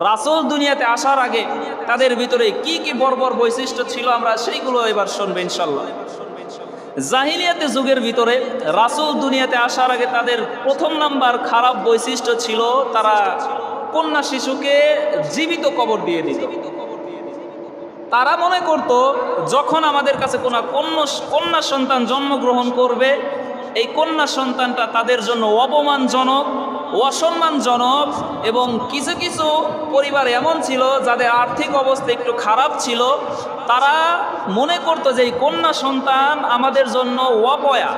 রাসূল দুনিয়াতে আসার আগে তাদের ভিতরে কি কি বর্বর বৈশিষ্ট্য ছিল আমরা সেইগুলো এবার শুনব ইনশাল্লাহ। জাহিলিয়াতে যুগের ভিতরে রাসূল দুনিয়াতে আসার আগে তাদের প্রথম নাম্বার খারাপ বৈশিষ্ট্য ছিল তারা কন্যা শিশুকে জীবিত কবর দিয়ে দিত। তারা মনে করত, যখন আমাদের কাছে কোনো কন্যা কন্যা সন্তান জন্মগ্রহণ করবে, এই কন্যা সন্তানটা তাদের জন্য অপমানজনক অসম্মানজনক এবং কিছু কিছু পরিবার এমন ছিল যাদের আর্থিক অবস্থা একটু খারাপ ছিল। তারা মনে করতো যে এই কন্যা সন্তান আমাদের জন্য অপয়া।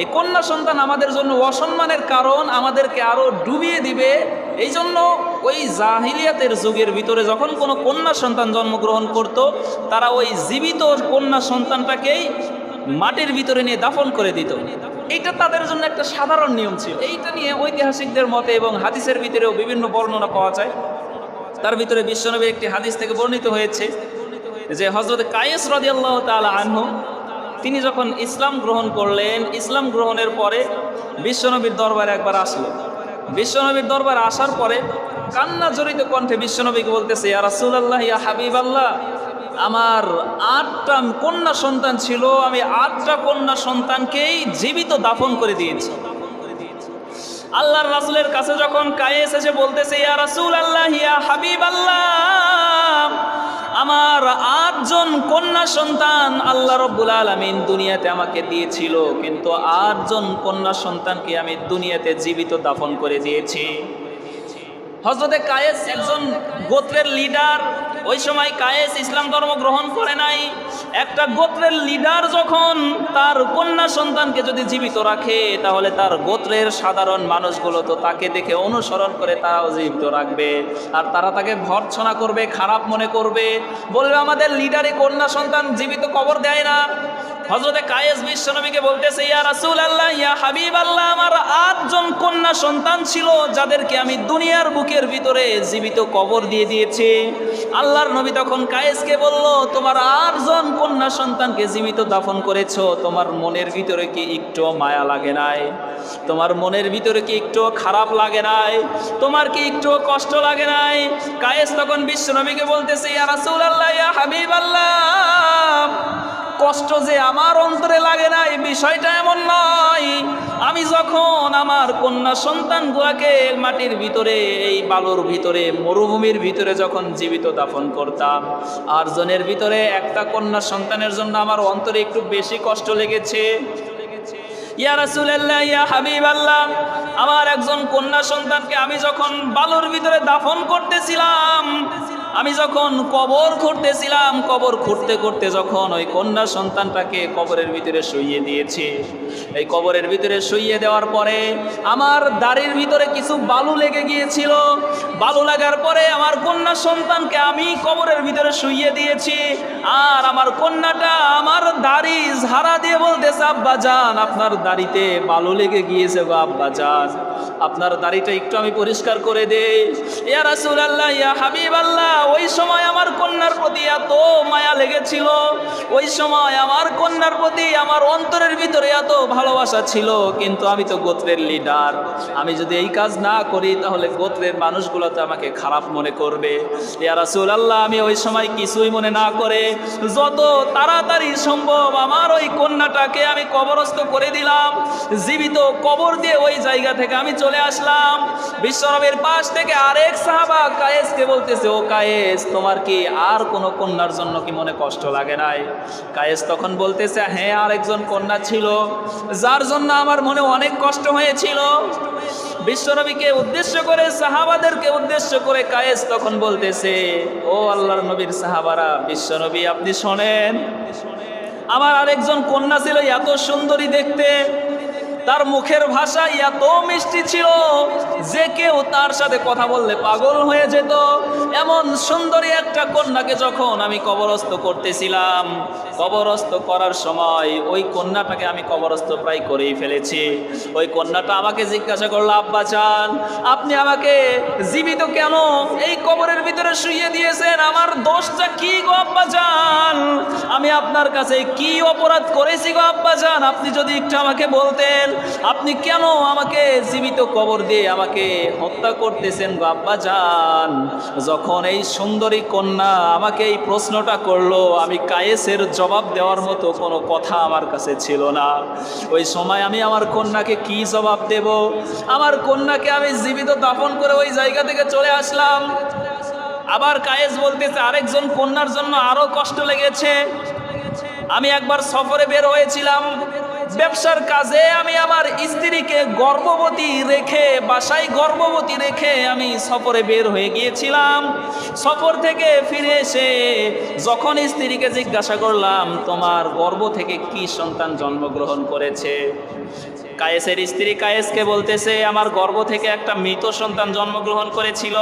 এই কন্যা সন্তান আমাদের জন্য অসম্মানের কারণ আমাদেরকে আরও ডুবিয়ে দিবে। এই জন্য ওই জাহিলিয়াতের যুগের ভিতরে যখন কোনো কন্যা সন্তান জন্মগ্রহণ করত, তারা ওই জীবিত কন্যা সন্তানটাকেই মাটির ভিতরে নিয়ে দাফন করে দিত। এইটা তাদের জন্য একটা সাধারণ নিয়ম ছিল। এইটা নিয়ে ঐতিহাসিকদের মতে এবং হাদিসের ভিতরেও বিভিন্ন বর্ণনা পাওয়া যায়। তার ভিতরে বিশ্বনবীর একটি হাদিস থেকে বর্ণিত হয়েছে যে হজরত কায়েস রদিয়াল্লাহ তালা আনহু, তিনি যখন ইসলাম গ্রহণ করলেন, ইসলাম গ্রহণের পরে বিশ্বনবীর দরবারে একবার আসলো। বিশ্বনবীর দরবারে আসার পরে কান্না জড়িত কণ্ঠে বিশ্বনবীকে বলতেছে, ইয়া রাসূলুল্লাহ, ইয়া হাবিব আল্লাহ আমার আটটা কন্যা সন্তান ছিল, আমি আটটা কন্যা সন্তানকেই জীবিত দাফন করে দিয়েছি। আল্লাহর রাসূলের কাছে যখন কায়েস এসে বলতেছে, ইয়া রাসূল আল্লাহ ইয়া হাবিব আল্লাহ আমার আটজন কন্যা সন্তান আল্লাহ রব্বুল আলমিন দুনিয়াতে আমাকে দিয়েছিল, কিন্তু আটজন কন্যা সন্তানকে আমি দুনিয়াতে জীবিত দাফন করে দিয়েছি। হজরতে কায়েস একজন গোত্রের লিডার ওই সময় কায়েস ইসলাম ধর্ম গ্রহণ করে নাই। একটা গোত্রের লিডার যখন তার কন্যা সন্তানকে যদি জীবিত রাখে, তাহলে তার গোত্রের সাধারণ মানুষগুলো তো তাকে দেখে অনুসরণ করে তারাও জীবিত রাখবে। আর তারা তাকে ভর্ৎসনা করবে, খারাপ মনে করবে। বলবে, আমাদের লিডারে কন্যা সন্তান জীবিত কবর দেয় না। হজরতে কায়েস বিশ্বনবীকে বলতেছে, ইয়া রাসুল আল্লাহ ইয়া হাবিব আল্লাহ আমার আটজন কন্যা সন্তান ছিল, যাদেরকে আমি দুনিয়ার বুকের ভিতরে জীবিত কবর দিয়ে দিয়েছি। আল্লাহর নবী তখন কায়েসকে বলল, তোমার আটজন কন্যা সন্তানকে জীবিত দাফন করেছ? তোমার মনের ভিতরে কি একটু মায়া লাগে নাই? তোমার মনের ভিতরে কি একটু খারাপ লাগে নাই? তোমার কি একটু কষ্ট লাগে নাই? কায়েস তখন বিশ্ব নবীকে বলতেছে, ইয়া রাসূল আল্লাহ ইয়া হাবিব আল্লাহ কষ্ট যে আমার অন্তরে লাগে না, এই বিষয়টা এমন নয়। আমি যখন আমার কন্যা সন্তানগুলাকে মাটির ভিতরে, এই বালুর ভিতরে, মরুভূমির ভিতরে যখন জীবিত দাফন করতাম আর জনের ভিতরে একটা কন্যা সন্তানের জন্য আমার অন্তরে একটু বেশি কষ্ট লেগেছে। আমার একজন কন্যা সন্তানকে আমি যখন বালুর ভিতরে দাফন করতেছিলাম আমি যখন কবর খুঁড়তেছিলাম, কবর খুঁড়তে খুঁড়তে যখন ওই কন্যা সন্তানটাকে কবরের ভিতরে শুইয়ে দিয়েছি। এই কবরের ভিতরে শুইয়ে দেওয়ার পরে আমার দাড়ির ভিতরে কিছু বালু লেগে গিয়েছিল। বালু লাগার পরে আমার কন্যা সন্তানকে আমি কবরের ভিতরে শুইয়ে দিয়েছি। আর আমার কন্যাটা আমার দাড়ি ঝাড়া দিয়ে বলতেছে, আব্বা যান, আপনার দাড়িতে বালু লেগে গিয়েছে গো, আব্বা যান। আপনার দাড়িটা একটু আমি পরিষ্কার করে দেই। আল্লাহ ওই সময় আমার কন্যার প্রতি এত মায়া লেগেছিল। ওই সময় আমার কন্যার প্রতি আমার অন্তরের ভিতরে এত ভালোবাসা ছিল। কিন্তু আমি তো গোত্রের লিডার আমি যদি এই কাজ না করি, তাহলে গোত্রের মানুষগুলো তো আমাকে খারাপ মনে করবে। ইয়া রাসূলুল্লাহ, আমি ওই সময় কিছুই মনে না করে, যত তাড়াতাড়ি সম্ভব আমার ওই কন্যাটাকে আমি কবরস্থ করে দিলাম। জীবিত কবর দিয়ে ওই জায়গা থেকে আমি চলে আসলাম। বিশ্বনবীর পাশ থেকে আরেক সাহাবা কায়েসকে বলতেছে, ও কায়েস, তোমার কি আর কোনো কন্যার জন্য কি মনে কষ্ট লাগে নাই? কায়েস তখন বলতেছে হ্যাঁ আরেকজন কন্যা ছিল, যার জন্য আমার মনে অনেক কষ্ট হয়েছিল। বিশ্বনবীকে উদ্দেশ্য করে, সাহাবাদেরকে উদ্দেশ্য করে কায়েস তখন বলতেছে, ও আল্লাহর নবীর সাহাবারা বিশ্বনবী আপনি শোনেন, আমার আরেকজন কন্যা ছিল, এত সুন্দরী দেখতে। তার মুখের ভাষা এত মিষ্টি ছিল যে কেউ তার সাথে কথা বললে পাগল হয়ে যেত। এমন সুন্দরী একটা কন্যাকে যখন আমি কবরস্থ করতেছিলাম, কবরস্থ করার সময় ওই কন্যাটাকে আমি কবরস্থ প্রায় করেই ফেলেছি। ওই কন্যাটা আমাকে জিজ্ঞাসা করল, আব্বা চান, আপনি আমাকে জীবিত কেন এই কবরের ভিতরে শুইয়ে দিয়েছেন? আমার দোষটা কি গো, আব্বা জান আমি আপনার কাছে কি অপরাধ করেছি গো, আব্বা জান আপনি যদি একটু আমাকে বলতেন। আপনি কেন আমাকে জীবিত কবর দিয়ে আমাকে হত্যা করতেছেন আব্বা যান যখন এই সুন্দরী কন্যা আমাকে এই প্রশ্নটা করল, আমি কায়েসের জবাব দেওয়ার মতো কোনো কথা আমার কাছে ছিল না। ওই সময় আমি আমার কন্যাকে কি জবাব দেব? আমার কন্যাকে আমি জীবিত দাফন করে ওই জায়গা থেকে চলে আসলাম। আবার কায়েস বলতেছে, আরেকজন কন্যার জন্য আরও কষ্ট লেগেছে। আমি একবার সফরে বের হয়েছিলাম। ব্যবসার কাজে আমি আমার স্ত্রীকে গর্ভবতী রেখে, বাসায় গর্ভবতী রেখে আমি সফরে বের হয়ে গিয়েছিলাম। সফর থেকে ফিরে এসে যখন স্ত্রীকে জিজ্ঞাসা করলাম, তোমার গর্ভ থেকে কি সন্তান জন্মগ্রহণ করেছে? কায়েসের স্ত্রী কায়েসকে বলতেছে, আমার গর্ভ থেকে একটা মৃত সন্তান জন্মগ্রহণ করেছিল।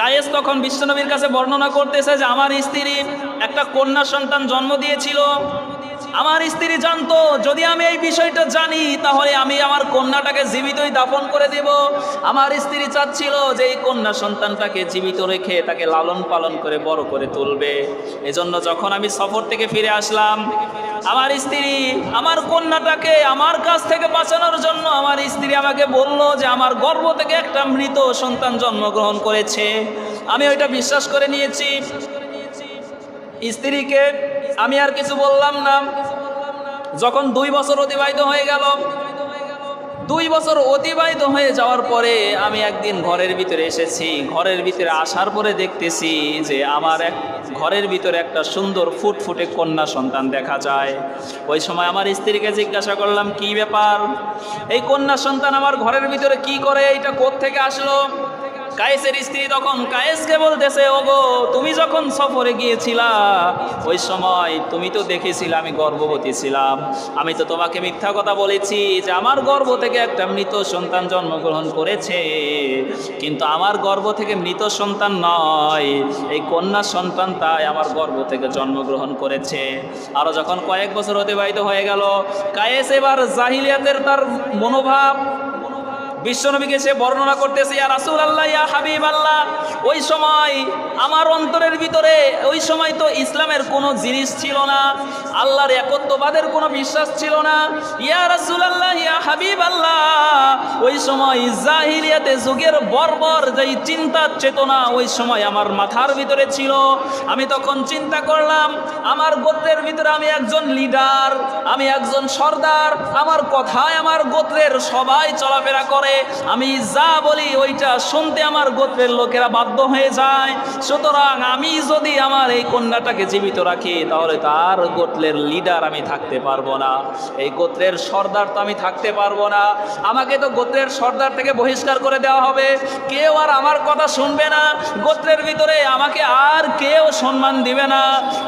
কায়েস তখন বিশ্বনবীর কাছে বর্ণনা করতেছে যে, আমার স্ত্রী একটা কন্যা সন্তান জন্ম দিয়েছিল। আমার স্ত্রী জানতো, যদি আমি এই বিষয়টা জানি, তাহলে আমি আমার কন্যাটাকে জীবিতই দাফন করে দেব। আমার স্ত্রী চাচ্ছিল যে এই কন্যা সন্তানটাকে জীবিত রেখে তাকে লালন পালন করে বড় করে তুলবে। এজন্য যখন আমি সফর থেকে ফিরে আসলাম, আমার স্ত্রী আমার কন্যাটাকে আমার কাছ থেকে বাঁচানোর জন্য আমার স্ত্রী আমাকে বলল যে আমার গর্ভ থেকে একটা মৃত সন্তান জন্মগ্রহণ করেছে। আমি ওইটা বিশ্বাস করে নিয়েছি। স্ত্রীকে আমি আর কিছু বললাম না। যখন দুই বছর অতিবাহিত হয়ে গেল, দুই বছর অতিবাহিত হয়ে যাওয়ার পরে আমি একদিন ঘরের ভিতরে এসেছি। ঘরের ভিতরে আসার পরে দেখতেছি যে আমার এক ঘরের ভিতরে একটা সুন্দর ফুটফুটে কন্যা সন্তান দেখা যায়। ওই সময় আমার স্ত্রীকে জিজ্ঞাসা করলাম, কি ব্যাপার? এই কন্যা সন্তান আমার ঘরের ভিতরে কি করে? এটা থেকে আসলো? কায়েসের স্ত্রী তখন কায়েসকে বলতেছে, ওগো, তুমি যখন সফরে গিয়েছিলা, ওই সময় তুমি তো দেখেছিলে আমি গর্ভবতী ছিলাম। আমি তো তোমাকে মিথ্যা কথা বলেছি যে আমার গর্ভ থেকে একটা মৃত সন্তান জন্মগ্রহণ করেছে। কিন্তু আমার গর্ভ থেকে মৃত সন্তান নয়, এই কন্যা সন্তান তাই আমার গর্ভ থেকে জন্মগ্রহণ করেছে। আরও যখন কয়েক বছর অতিবাহিত হয়ে গেল, কায়েস এবার জাহিলিয়াতের তার মনোভাব বিশ্বনবীকে সে বর্ণনা করতেছে, ইয়া রাসুল আল্লাহ ইয়া হাবিব আল্লাহ ওই সময় আমার অন্তরের ভিতরে, ওই সময় তো ইসলামের কোনো জিনিস ছিল না, আল্লাহর একত্ববাদের কোনো বিশ্বাস ছিল না। ইয়া রাসুল আল্লাহ ইয়া হাবিব আল্লাহ ওই সময় জাহিলিয়াতে যুগের বর্বর যেই চিন্তার চেতনা ওই সময় আমার মাথার ভিতরে ছিল। আমি তখন চিন্তা করলাম, আমার গোত্রের ভিতরে আমি একজন লিডার, আমি একজন সর্দার, আমার কথায় আমার গোত্রের সবাই চলাফেরা করে আমি যা বলি ওইটা শুনতে আমার গোত্রের লোকেরা বাধ্য হয়ে যায়। সুতরাং আমি যদি আমার এই কন্যাটাকে জীবিত রাখি, তাহলে তার গোত্রের লিডার আমি থাকতে পারব না। এই গোত্রের সর্দার তো আমি থাকতে পারব না। আমাকে তো গোত্রের সর্দার থেকে বহিষ্কার করে দেওয়া হবে। কেউ আর আমার কথা শুনবে না। গোত্রের ভিতরে আমাকে আর কেউ সম্মান দিবে না।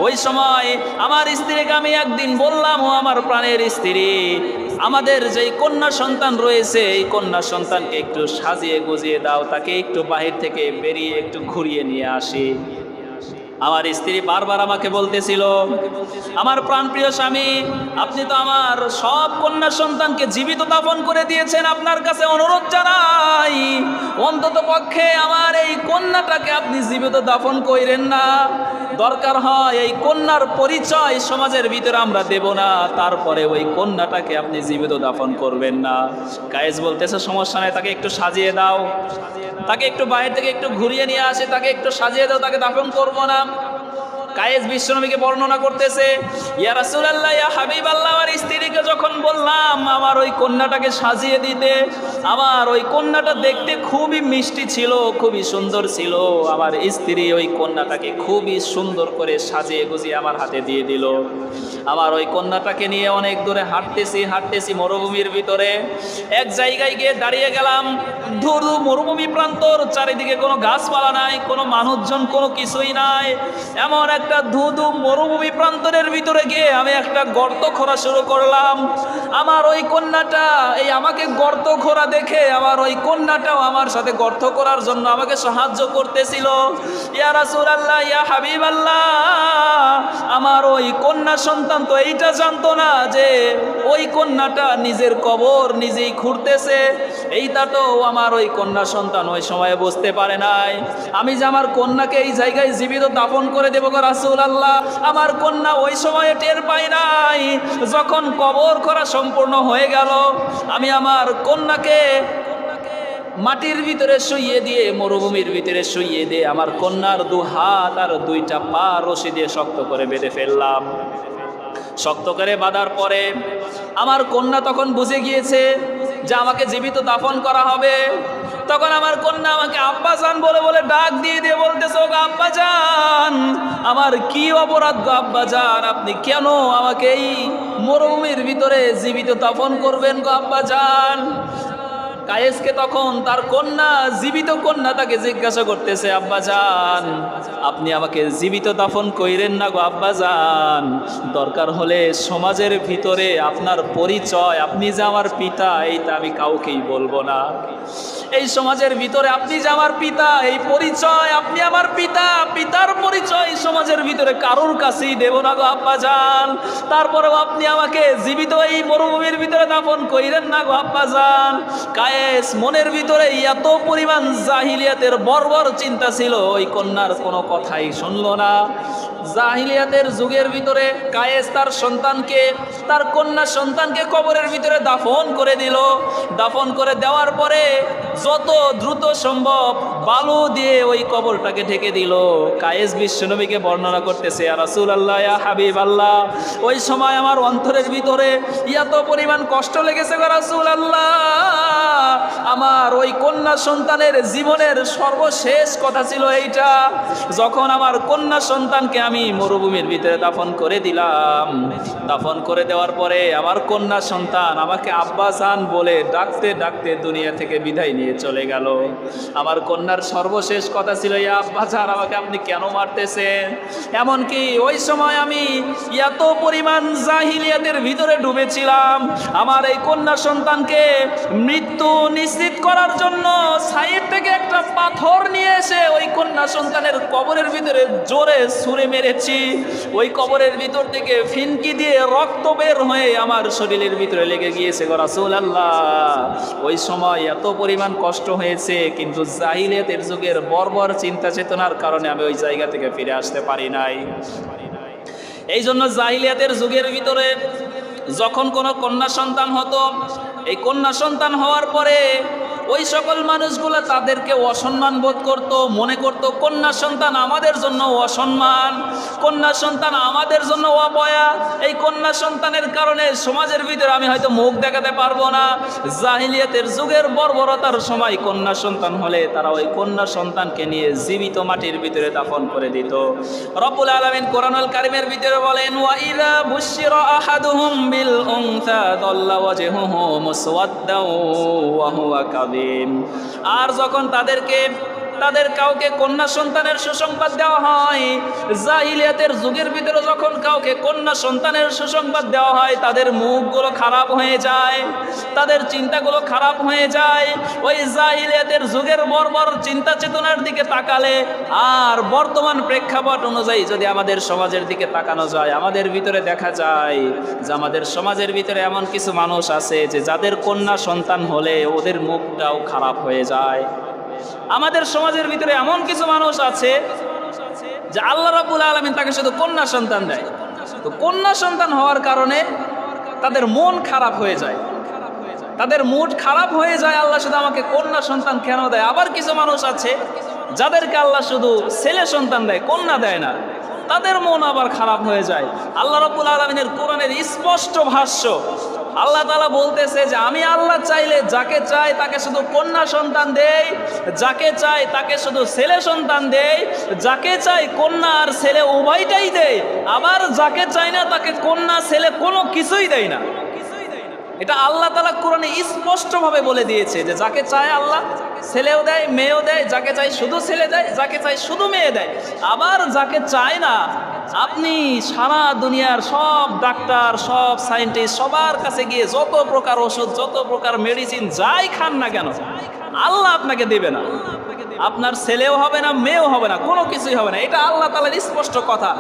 ওই সময় আমার স্ত্রীকে আমি একদিন বললাম, ও আমার প্রাণের স্ত্রী, আমাদের যেই কন্যা সন্তান রয়েছে, এই কন্যা সন্তানকে একটু সাজিয়ে গুজিয়ে দাও তাকে একটু বাহির থেকে বেরিয়ে একটু ঘুরিয়ে নিয়ে আসি। আমার স্ত্রী বারবার আমাকে বলতেছিল, আমার প্রাণপ্রিয় স্বামী, আপনি তো আমার সব কন্যা সন্তানকে জীবিত দাফন করে দিয়েছেন, আপনার কাছে অনুরোধ জানাই। অন্তত পক্ষে আমার এই কন্যাটাকে আপনি জীবিত দাফন কইরেন না। দরকার হয় এই কন্যার পরিচয় সমাজের ভিতরে আমরা দেব না, তারপরে ওই কন্যাটাকে আপনি জীবিত দাফন করবেন না। কায়েস বলতেছে, সমস্যা নেই, তাকে একটু সাজিয়ে দাও। তাকে একটু বাইরে থেকে একটু ঘুরিয়ে নিয়ে আসে, তাকে একটু সাজিয়ে দাও, তাকে দাফন করব না। কায়েস বিশ্বনবীকে বর্ণনা করতেছে, ইয়া রাসূলুল্লাহ, ইয়া হাবিবাল্লাহ, আমার স্ত্রীকে যখন বললাম, আমার ওই কন্যাটাকে সাজিয়ে দিতে, আমার ওই কন্যাটা দেখতে খুবই মিষ্টি ছিল, খুবই সুন্দর ছিল, আমার স্ত্রী ওই কন্যাটাকে খুবই সুন্দর করে সাজিয়ে গুজিয়ে আমার হাতে দিয়ে দিল। আমার ওই কন্যাটাকে নিয়ে অনেক দূরে হাঁটতেছি হাঁটতেছি মরুভূমির ভিতরে। এক জায়গায় গিয়ে দাঁড়িয়ে গেলাম, ধুরু মরুভূমি প্রান্তর, চারিদিকে কোনো গাছপালা নাই, কোনো মানুষজন, কোনো কিছুই নাই, এমন একটা ধুধু মরুভূমি প্রান্তরের ভিতরে গিয়ে আমি একটা গর্ত খোঁড়া শুরু করলাম। আমার ওই কন্যাটা, এই আমাকে গর্ত খোঁড়া দেখে আমার ওই কন্যাটাও আমার সাথে গর্ত করার জন্য আমাকে সাহায্য করতেছিল। ইয়া রাসুল আল্লাহ ইয়া হাবিব আল্লাহ আমার ওই কন্যা সন্তান তো এইটা জানতো না যে ওই কন্যাটা নিজের কবর নিজেই খুঁড়তেছে। এইটা তো আমার ওই কন্যা সন্তান ওই সময়ে বুঝতে পারে নাই। আমি যে আমার কন্যাকে এই জায়গায় জীবিত দাফন করে দেবো রাসুল আল্লাহ আমার কন্যা ওই সময়ে টের পাই নাই। যখন কবর করা সম্পূর্ণ হয়ে গেল, আমি আমার কন্যাকে মাটির ভিতরে শুইয়ে দিয়ে, মরুভূমির ভিতরে শুইয়ে দিয়ে আমার কন্যার দু হাত আর দুইটা পা রশি দিয়ে শক্ত করে বেঁধে ফেললাম। শক্ত করে বাঁধার পরে আমার কন্যা তখন বুঝে গিয়েছে যে আমাকে জীবিত দাফন করা হবে। তখন আমার কন্যা আমাকে আব্বাজান বলে বলে ডাক দিয়ে দিয়ে বলতেছে, ওগো আব্বাজান, আমার কি অপরাধ গো আব্বাজান? আপনি কেন আমাকে এই মরুভূমির ভিতরে জীবিত দাফন করবেন গো আব্বাজান? কায়েসকে তখন তার কন্যা, জীবিত কন্যা তাকে জিজ্ঞাসা করতেছে, আব্বা যান আপনি আমাকে জীবিত দাফন কইরেন না গো, আব্বা যান দরকার হলে সমাজের ভিতরে আপনার পরিচয়, আপনি যে আমার পিতা, এইটা আমি কাউকেই বলব না। এই সমাজের ভিতরে আপনি যে আমার পিতা, এই পরিচয়, আপনি আমার পিতা, পিতার পরিচয় এই সমাজের ভিতরে কারোর কাছেই দেব না গো আব্বা যান তারপরেও আপনি আমাকে জীবিত এই মরুভূমির ভিতরে দাফন কইরেন না গো আব্বা যান কায়েস, মনের ভিতরে এত পরিমাণ জাহিলিয়াতের বর্বর চিন্তা ছিল, ওই কন্যার কোনো কথাই শুনল না। জাহিলিয়াতের যুগের ভিতরে কায়েস তার সন্তানকে, তার কন্যা সন্তানকে কবরের ভিতরে দাফন করে দিল। দাফন করে দেওয়ার পরে যত দ্রুত সম্ভব বালু দিয়ে ওই কবরটাকে ঢেকে দিল। কায়েস বিশ্বনবীকে বর্ণনা করতেছে আর রাসুল আল্লাহ হাবিব আল্লাহ ওই সময় আমার অন্তরের ভিতরে এত পরিমাণ কষ্ট লেগেছে রাসুল আল্লাহ আমার ওই কন্যা সন্তানের জীবনের সর্বশেষ কথা ছিল এইটা। যখন আমার কন্যা সন্তানকে আমি মরুভূমির ভিতরে দাফন করে দিলাম। দাফন করে দেওয়ার পরে আমার কন্যা সন্তান আমাকে আব্বাসান বলে ডাকতে ডাকতে দুনিয়া থেকে বিদায় নিয়ে চলে গেল। আমার কন্যার সর্বশেষ কথা ছিল ইয়া আব্বা স্যার, আমাকে আপনি কেন মারতেছেন? এমনকি ওই সময় আমি এত পরিমাণ জাহিলিয়াতের ভিতরে ডুবেছিলাম। আমার এই কন্যা সন্তানকে মৃত্যু নিশ্চিত করার জন্য সাইড থেকে একটা পাথর নিয়ে এসে ওই কন্যা সন্তানের কবরের ভিতরে জোরে সুরে মেরেছি। ওই কবরের ভিতর থেকে ফিনকি দিয়ে রক্ত বের হয়ে আমার শরীরের ভিতরে লেগে গিয়েছে গো রাসূল আল্লাহ ওই সময় এত পরিমাণ কষ্ট হয়েছে, কিন্তু জাহিলিয়াতের যুগের বর্বর চিন্তা চেতনার কারণে আমি ওই জায়গা থেকে ফিরে আসতে পারি নাই। এই জন্য জাহিলিয়াতের যুগের ভিতরে যখন কোনো কন্যা সন্তান হতো, এই কন্যা সন্তান হওয়ার পরে ওই সকল মানুষগুলো তাদেরকে অসম্মান বোধ করত, মনে করত, কন্যা সন্তান আমাদের জন্য অসম্মান, কন্যা সন্তান আমাদের জন্য অপয়া। এই কন্যা সন্তানের কারণে সমাজের ভিতরে আমি হয়তো মুখ দেখাতে পারব না। জাহিলিয়াতের যুগের বর্বরতার সময় কন্যা সন্তান হলে তারা ওই কন্যা সন্তানকে নিয়ে জীবিত মাটির ভিতরে দাফন করে দিত। রব্বুল আলামিন কোরআনুল কারিমের ভিতরে বলেন, ওয়া বুশিরা আহাদুহুম বিল উনসা দাল্লা ওয়াজহুহু ওয়া আর যখন তাদেরকে তাদের কাউকে কন্যা সন্তানের সুসংবাদ দেওয়া হয়। জাহিলিয়াতের যুগের ভিতরে যখন কাউকে কন্যা সন্তানের সুসংবাদ দেওয়া হয়, তাদের মুখগুলো খারাপ হয়ে যায়, তাদের চিন্তাগুলো খারাপ হয়ে যায়। ওই জাহিলিয়াতের যুগের বর্বর চিন্তা চেতনার দিকে তাকালে আর বর্তমান প্রেক্ষাপট অনুযায়ী যদি আমাদের সমাজের দিকে তাকানো যায়, আমাদের ভিতরে দেখা যায় যে আমাদের সমাজের ভিতরে এমন কিছু মানুষ আছে যে যাদের কন্যা সন্তান হলে ওদের মুখটাও খারাপ হয়ে যায়। আমাদের সমাজের ভিতরে এমন কিছু মানুষ আছে যে আল্লাহ রাবুল আলমিন তাকে শুধু কন্যা সন্তান দেয়। তো কন্যা সন্তান হওয়ার কারণে তাদের মন খারাপ হয়ে যায়। তাদের মুড খারাপ হয়ে যায়, আল্লাহ শুধু আমাকে কন্যা সন্তান কেন দেয়? আবার কিছু মানুষ আছে যাদেরকে আল্লাহ শুধু ছেলে সন্তান দেয়, কন্যা দেয় না। তাদের মন আবার খারাপ হয়ে যায়। আল্লাহ রব্বুল আলমিনের কোরআনের স্পষ্ট ভাষ্য আল্লাহ তালা বলতেছে যে আমি আল্লাহ চাইলে যাকে চাই তাকে শুধু কন্যা সন্তান দেই, যাকে চাই তাকে শুধু ছেলে সন্তান দেই, যাকে চাই কন্যা আর ছেলে উভয়টাই দেয় আবার যাকে চাই না তাকে কন্যা ছেলে কোনো কিছুই দেয় না। এটা আল্লাহ তালা কোরআনে স্পষ্টভাবে বলে দিয়েছে যে যাকে চায় আল্লাহ, ছেলেও দেয়, মেয়েও দেয়, যাকে চাই শুধু ছেলে দেয়, যাকে চাই শুধু মেয়ে দেয়। আবার যাকে চায় না, আপনি সারা দুনিয়ার সব ডাক্তার, সব সায়েন্টিস্ট, সবার কাছে গিয়ে যত প্রকার ওষুধ, যত প্রকার মেডিসিন যাই খান না কেন, আল্লাহ আপনাকে দেবে না। আপনার ছেলেও হবে না, মেয়েও হবে না, কোনো কিছুই হবে না। এটা আল্লাহ তালার স্পষ্ট কথা।